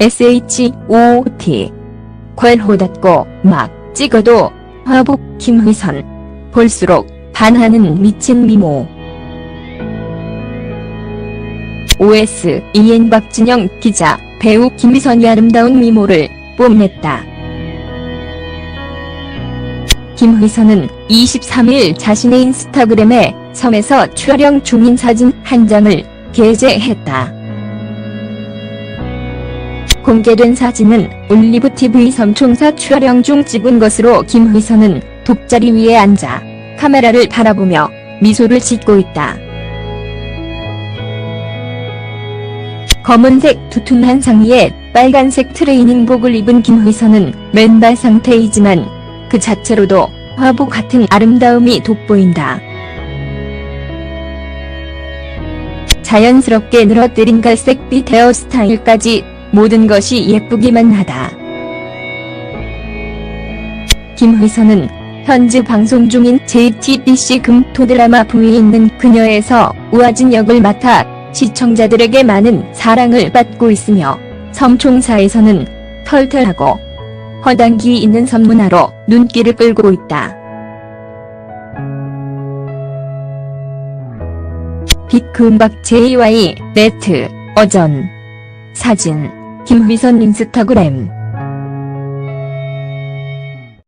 SHOT 괄호 닫고 막 찍어도 화복 김휘선 볼수록 반하는 미친 미모 OS EN 박진영 기자 배우 김휘선이 아름다운 미모를 뽐냈다. 김휘선은 23일 자신의 인스타그램에 섬에서 촬영 중인 사진 한 장을 게재했다. 공개된 사진은 올리브TV 섬총사 촬영 중 찍은 것으로 김휘선은 독자리 위에 앉아 카메라를 바라보며 미소를 짓고 있다. 검은색 두툼한 상의에 빨간색 트레이닝복을 입은 김휘선은 맨발 상태이지만 그 자체로도 화보 같은 아름다움이 돋보인다. 자연스럽게 늘어뜨린 갈색빛 헤어스타일까지 모든 것이 예쁘기만 하다. 김휘선은 현재 방송 중인 JTBC 금토 드라마 부에 있는 그녀에서 우아진 역을 맡아 시청자들에게 많은 사랑을 받고 있으며 섬총사에서는 털털하고 허당기 있는 선문화로 눈길을 끌고 있다. 빅금박 JY 네트 어전 사진 김휘선 인스타그램